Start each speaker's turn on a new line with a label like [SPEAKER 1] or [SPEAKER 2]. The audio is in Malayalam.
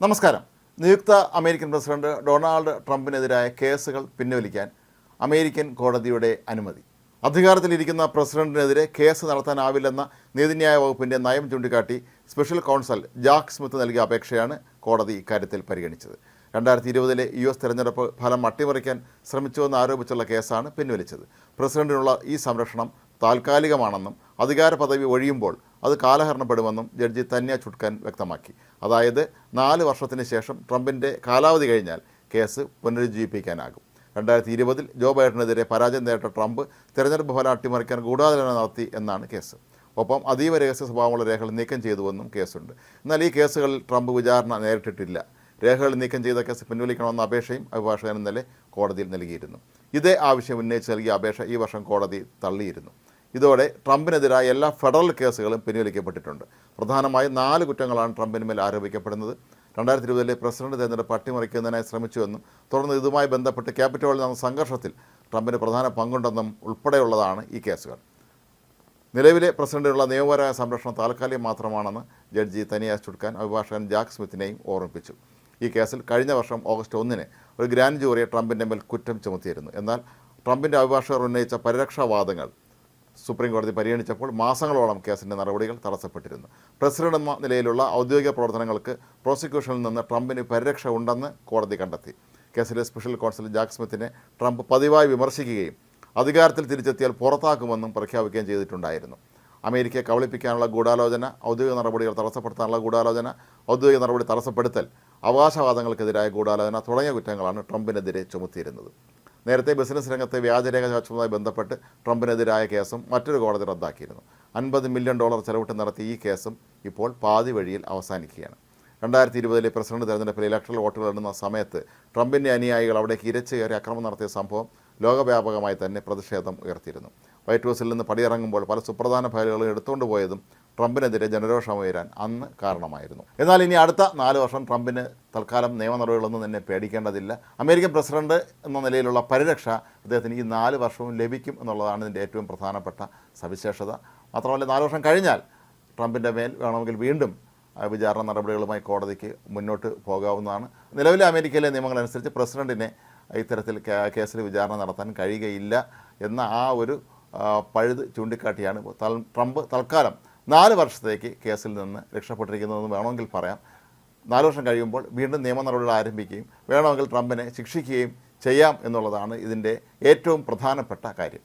[SPEAKER 1] നമസ്കാരം. നിയുക്ത അമേരിക്കൻ പ്രസിഡന്റ് ഡൊണാൾഡ് ട്രംപിനെതിരായ കേസുകൾ പിൻവലിക്കാൻ അമേരിക്കൻ കോടതിയുടെ അനുമതി. അധികാരത്തിലിരിക്കുന്ന പ്രസിഡന്റിനെതിരെ കേസ് നടത്താനാവില്ലെന്ന നീതിന്യായ വകുപ്പിന്റെ നയം ചൂണ്ടിക്കാട്ടി സ്പെഷ്യൽ കൗൺസൽ ജാക്ക് സ്മിത്ത് നൽകിയ അപേക്ഷയാണ് കോടതി ഇക്കാര്യത്തിൽ പരിഗണിച്ചത്. രണ്ടായിരത്തി ഇരുപതിലെ യു എസ് തെരഞ്ഞെടുപ്പ് ഫലം അട്ടിമറിക്കാൻ ശ്രമിച്ചുവെന്ന് ആരോപിച്ചുള്ള കേസാണ് പിൻവലിച്ചത്. പ്രസിഡന്റിനുള്ള ഈ സംരക്ഷണം താൽക്കാലികമാണെന്നും അധികാര പദവി ഒഴിയുമ്പോൾ അത് കാലഹരണപ്പെടുമെന്നും ജഡ്ജി തന്യ ചുട്കൻ വ്യക്തമാക്കി. അതായത് നാല് വർഷത്തിന് ശേഷം ട്രംപിന്റെ കാലാവധി കഴിഞ്ഞാൽ കേസ് പുനരുജ്ജീവിപ്പിക്കാനാകും. രണ്ടായിരത്തി ഇരുപതിൽ ജോ ബൈഡനെതിരെ പരാജയം നേരിട്ട ട്രംപ് തെരഞ്ഞെടുപ്പ് ഫലം അട്ടിമറിക്കാൻ ഗൂഢാലോചന നടത്തി എന്നാണ് കേസ്. ഒപ്പം അതീവ രഹസ്യ സ്വഭാവമുള്ള രേഖകൾ നീക്കം ചെയ്തുവെന്നും കേസുണ്ട്. എന്നാൽ ഈ കേസുകളിൽ ട്രംപ് വിചാരണ നേരിട്ടിട്ടില്ല. രേഖകൾ നീക്കം ചെയ്ത കേസ് പിൻവലിക്കണമെന്ന അപേക്ഷയും അഭിഭാഷകൻ ഇന്നലെ കോടതിയിൽ നൽകിയിരുന്നു. ഇതേ ആവശ്യം ഉന്നയിച്ച് നൽകിയ അപേക്ഷ ഈ വർഷം കോടതി തള്ളിയിരുന്നു. ഇതോടെ ട്രംപിനെതിരായ എല്ലാ ഫെഡറൽ കേസുകളും പിൻവലിക്കപ്പെട്ടിട്ടുണ്ട്. പ്രധാനമായും നാല് കുറ്റങ്ങളാണ് ട്രംപിന് മേൽ ആരോപിക്കപ്പെടുന്നത്. രണ്ടായിരത്തി ഇരുപതിലെ പ്രസിഡന്റ് തെരഞ്ഞെടുപ്പ് അട്ടിമറിക്കുന്നതിനായി ശ്രമിച്ചുവെന്നും തുടർന്ന് ഇതുമായി ബന്ധപ്പെട്ട് ക്യാപിറ്റോളിൽ നടന്ന സംഘർഷത്തിൽ ട്രംപിന് പ്രധാന പങ്കുണ്ടെന്നും ഉൾപ്പെടെയുള്ളതാണ് ഈ കേസുകൾ. നിലവിലെ പ്രസിഡന്റിനുള്ള നിയമപരമായ സംരക്ഷണം താൽക്കാലികം മാത്രമാണെന്ന് ജഡ്ജി തനിയ ചുടുക്കാൻ അഭിഭാഷകൻ ജാക്ക് സ്മിത്തിനെയും ഓർമ്മിപ്പിച്ചു. ഈ കേസിൽ കഴിഞ്ഞ വർഷം ഓഗസ്റ്റ് ഒന്നിന് ഒരു ഗ്രാൻഡ് ജൂറിയെ ട്രംപിന്റെ മേൽ കുറ്റം ചുമത്തിയിരുന്നു. എന്നാൽ ട്രംപിന്റെ അഭിഭാഷകർ ഉന്നയിച്ച പരിരക്ഷാവാദങ്ങൾ സുപ്രീം കോടതി പരിഗണിച്ചപ്പോൾ മാസങ്ങളോളം കേസിന്റെ നടപടികൾ തടസ്സപ്പെട്ടിരുന്നു. പ്രസിഡന്റ് എന്ന നിലയിലുള്ള ഔദ്യോഗിക പ്രവർത്തനങ്ങൾക്ക് പ്രോസിക്യൂഷനിൽ നിന്ന് ട്രംപിന് പരിരക്ഷ ഉണ്ടെന്ന് കോടതി കണ്ടെത്തി. കേസിലെ സ്പെഷ്യൽ കോൺസൽ ജാക്ക് സ്മിത്തിനെ ട്രംപ് പതിവായി വിമർശിക്കുകയും അധികാരത്തിൽ തിരിച്ചെത്തിയാൽ പുറത്താക്കുമെന്നും പ്രഖ്യാപിക്കുകയും ചെയ്തിട്ടുണ്ടായിരുന്നു. അമേരിക്കയെ കബളിപ്പിക്കാനുള്ള ഗൂഢാലോചന ഔദ്യോഗിക നടപടികൾ തടസ്സപ്പെടുത്താനുള്ള ഗൂഢാലോചന ഔദ്യോഗിക നടപടി തടസ്സപ്പെടുത്തൽ അവകാശവാദങ്ങൾക്കെതിരായ ഗൂഢാലോചന തുടങ്ങിയ കുറ്റങ്ങളാണ് ട്രംപിനെതിരെ ചുമത്തിയിരുന്നത്. നേരത്തെ ബിസിനസ് രംഗത്തെ വ്യാജരേഖ ചാച്ചുമായി ബന്ധപ്പെട്ട് ട്രംപിനെതിരായ കേസും മറ്റൊരു കോടതി റദ്ദാക്കിയിരുന്നു. അൻപത് മില്യൺ ഡോളർ ചെലവിട്ട് നടത്തിയ ഈ കേസും ഇപ്പോൾ പാതി വഴിയിൽ അവസാനിക്കുകയാണ്. രണ്ടായിരത്തി ഇരുപതിലെ പ്രസിഡന്റ് തെരഞ്ഞെടുപ്പിൽ ഇലക്ട്രൽ വോട്ടുകൾ എണ്ണുന്ന സമയത്ത് ട്രംപിന്റെ അനുയായികൾ അവിടേക്ക് ഇരച്ചു കയറി അക്രമം നടത്തിയ സംഭവം ലോകവ്യാപകമായി തന്നെ പ്രതിഷേധം ഉയർത്തിയിരുന്നു. വൈറ്റ് ഹൗസിൽ നിന്ന് പടിയിറങ്ങുമ്പോൾ പല സുപ്രധാന ഫയലുകളും എടുത്തുകൊണ്ട് പോയതും ട്രംപിനെതിരെ ജനരോഷം ഉയരാൻ അന്ന് കാരണമായിരുന്നു. എന്നാൽ ഇനി അടുത്ത നാല് വർഷം ട്രംപിന് തൽക്കാലം നിയമ നടപടികളൊന്നും തന്നെ പേടിക്കേണ്ടതില്ല. അമേരിക്കൻ പ്രസിഡന്റ് എന്ന നിലയിലുള്ള പരിരക്ഷ അദ്ദേഹത്തിന് ഈ നാല് വർഷവും ലഭിക്കും എന്നുള്ളതാണ് ഇതിന്റെ ഏറ്റവും പ്രധാനപ്പെട്ട സവിശേഷത. മാത്രമല്ല നാല് വർഷം കഴിഞ്ഞാൽ ട്രംപിന്റെ മേൽ വേണമെങ്കിൽ വീണ്ടും വിചാരണ നടപടികളുമായി കോടതിക്ക് മുന്നോട്ട് പോകാവുന്നതാണ്. നിലവിലെ അമേരിക്കയിലെ നിയമങ്ങളനുസരിച്ച് പ്രസിഡന്റിനെ ഇത്തരത്തിൽ കേസിൽ വിചാരണ നടത്താൻ കഴിയുകയില്ല എന്ന ആ ഒരു പഴുത് ചൂണ്ടിക്കാട്ടിയാണ് ട്രംപ് തൽക്കാലം നാല് വർഷത്തേക്ക് കേസിൽ നിന്ന് രക്ഷപ്പെട്ടിരിക്കുന്നതെന്ന് വേണമെങ്കിൽ പറയാം. നാല് വർഷം കഴിയുമ്പോൾ വീണ്ടും നിയമ നടപടികൾ ആരംഭിക്കുകയും വേണമെങ്കിൽ ട്രംപിനെ ശിക്ഷിക്കുകയും ചെയ്യാം എന്നുള്ളതാണ് ഇതിന്റെ ഏറ്റവും പ്രധാനപ്പെട്ട കാര്യം.